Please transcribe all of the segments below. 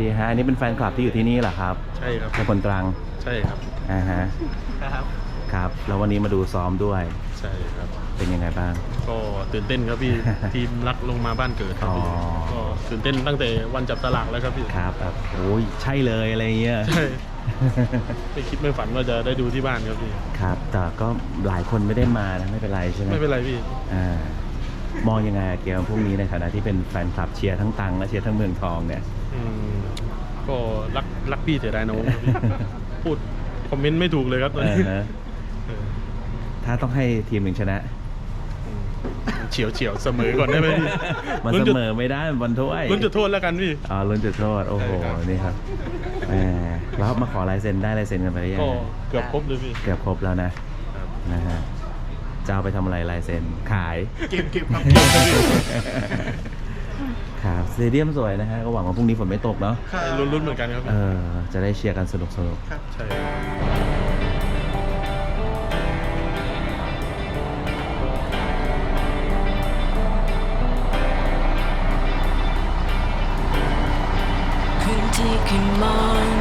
ดีฮะอันนี้เป็นแฟนคลับที่อยู่ที่นี่เหรอครับใช่ครับเป็นคนตรังใช่ครับอ่าฮะครับครับแล้ววันนี้มาดูซ้อมด้วย ใช่ครับเป็นยังไงบ้าง ก็ตื่นเต้นครับพี่ ทีมรักลงมาบ้านเกิดครับพี่อ๋อก็ตื่นเต้นตั้งแต่วันจับสลากแล้วครับพี่ครับแบบโอ้ยใช่เลยอะไรเงี้ยใช่ไม่คิดไม่ฝันว่าจะได้ดูที่บ้านครับพี่ครับแต่ก็หลายคนไม่ได้มานะไม่เป็นไรใช่ไหมไม่เป็นไรพี่อ่ามองยังไงเกมพวกนี้ในฐานะที่เป็นแฟนคลับเชียร์ทั้งตังและเชียร์ทั้งเมืองทองเนี่ยอืม ก็รักรักพี่เสียดายน้องครับพี่พูดคอมเมนต์ไม่ถูกเลยครับตอนเอนี้อฮะเออถ้าต้องให้ทีมหนึ่งชนะอืมเฉียวเฉียวเสมอก่อนได้ไหมพี่มันลุ้เสจุดมอไม่ได้มันบอลถ้วยลุ้นจุดโทษแล้วกันพี่อ๋อลุ้นจุดโทษโอ้โหใช่ครับนี่ครับแหมแล้วมาขอลายเซ็นได้ลายเซ็นกันไปหรือยังก็ฮะเกือบครบเลยพี่เกือบครบแล้วนะครับนะฮะจะเอาไปทำอะไรลายเซ็นขายเก็บเก็บครับ ครับสเตเดียมสวยนะฮะก็หวังว่าพรุ่งนี้ฝนไม่ตกเนาะลุ้นลุ้นๆเหมือนกันครับเออจะได้เชียร์กันสนุกสนุกใช่คืนที่ขึ้นมอง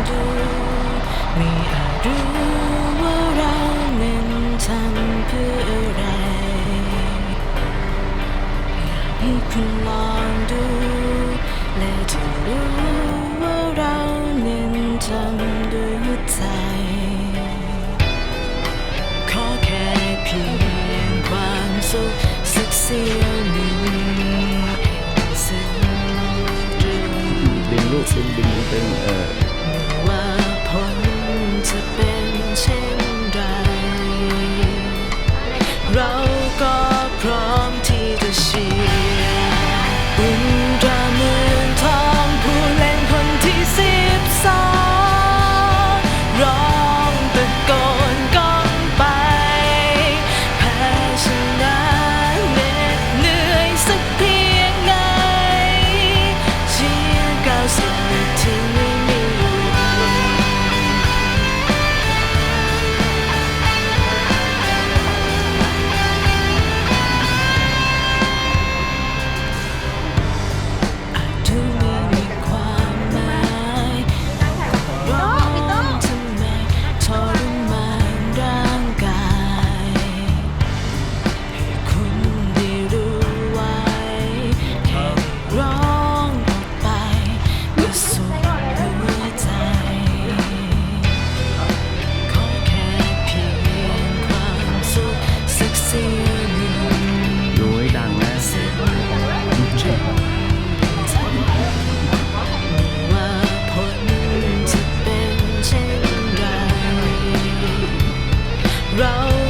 สุขสักเสี้ยวหนึ่งให้ซึ้งตรึงดึงลูกดึงดึงดึงเออ เรา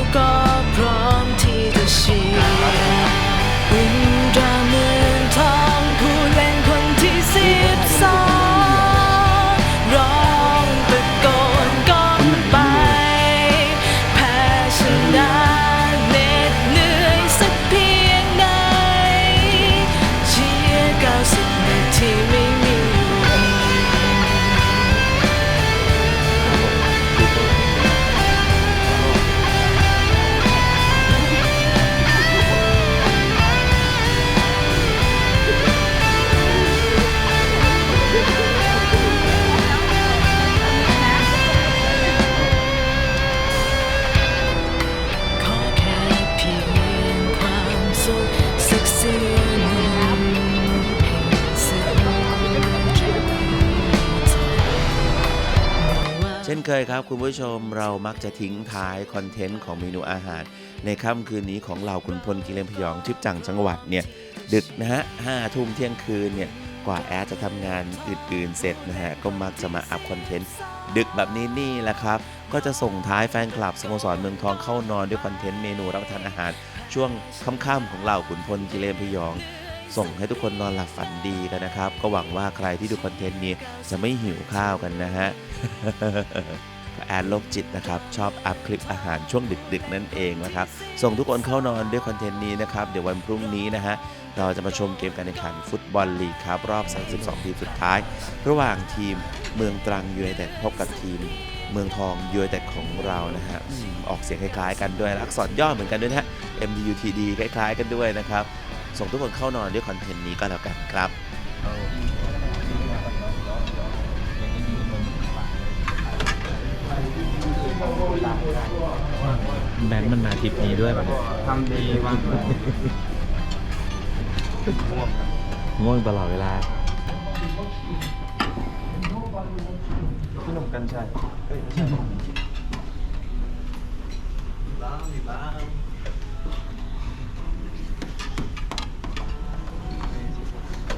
เคยครับคุณผู้ชมเรามักจะทิ้งท้ายคอนเทนต์ของเมนูอาหาร ในค่ำคืนนี้ของเราคุณพลกิเลนพยองทริปจังจังหวัดเนี่ยดึกนะฮะห้าทุ่มเที่ยงคืนเนี่ยกว่าแอดจะทำงานอื่นๆเสร็จนะฮะก็มักจะมาอัพคอนเทนต์ดึกแบบนี้นี่แหละครับ ก็จะส่งท้ายแฟนคลับสโมสรเมืองทองเข้านอนด้วยคอนเทนต์เมนูรับประทานอาหาร ช่วงค่ำๆของเราขุนพลกิเลนพยอง ส่งให้ทุกคนนอนหลับฝันดีกันนะครับ ก็หวังว่าใครที่ดูคอนเทนต์นี้จะไม่หิวข้าวกันนะฮะแอนโรคจิตนะครับ ชอบอัพคลิปอาหารช่วงดึกๆ นั่นเองนะครับ ส่งทุกคนเข้านอนด้วยคอนเทนต์นี้นะครับ เดี๋ยววันพรุ่งนี้นะฮะ เราจะมาชมเกมการแข่งขันฟุตบอลลีกครับ รอบ 32 ทีมสุดท้าย ระหว่างทีมเมืองตรังยูไนเต็ดพบกับทีมเมืองทองยูไนเต็ดของเรานะฮะออกเสียงคล้ายๆ กันด้วยละอักษรย่อเหมือนกันด้วยนะฮะ MDUTD คล้าย ๆ กันด้วยนะครับ ส่งทุกคนเข้านอนด้วยคอนเทนต์นี้ก็แล้วกันครับแบนมันมาทริปนี้ด้วยป่ะทำดีมากง่วงตลอดเวลาพี่หนุ่มกันชัยเอ้ยไม่ใช่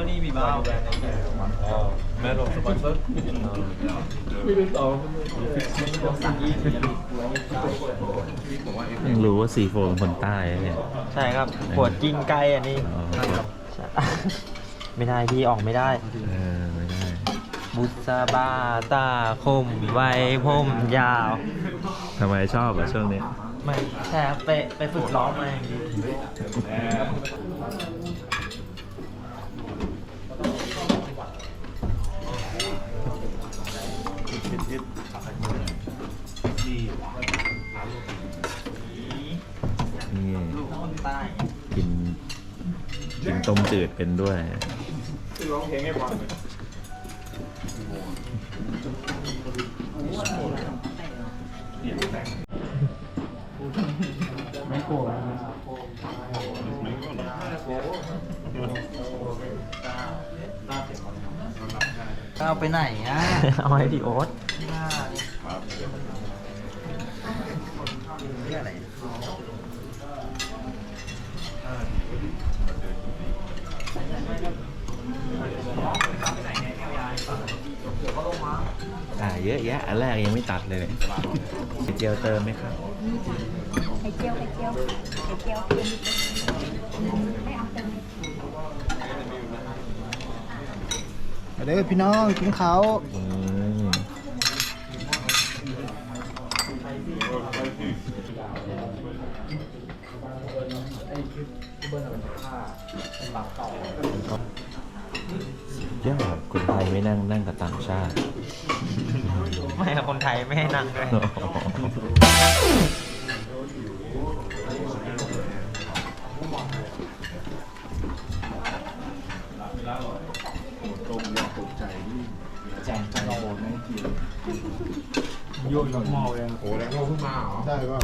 วนี่มีเบาแม่ลงสปอนเซอร์ยังรู้ว่าซีโฟเป็นคนใต้เนี่ยใช่ครับปวดกิงไกอันนี้อ๋อใช่ไม่ได้พี่ออกไม่ได้เออไม่ได้ บุษบาตาคมไว้ผมยาว ทำไมชอบอะช่วงนี้ ไม่ใช่ครับไปไปฝึกร้องมาอย่างนี้นี่ลูกคนใต้กินกินต้มจืดเป็นด้วยร้องเพลงให้ฟังเอาไปไหนอะ เอาให้พี่โอ๊ตอะไรอ่าเยอะแยะอันแรกยังไม่ตัดเลยไข่ เจียวเติมไหมครับไข่เจียวไข่เจียวไข่เจียวไม่เอาเต็มเด้อพี่น้องกินเขาวอืม ยอดคนไทยไม่นั่งนั่งกับต่างชาติ ไม่ครับคนไทยไม่ให้นั่งด้วยได้ป่ะ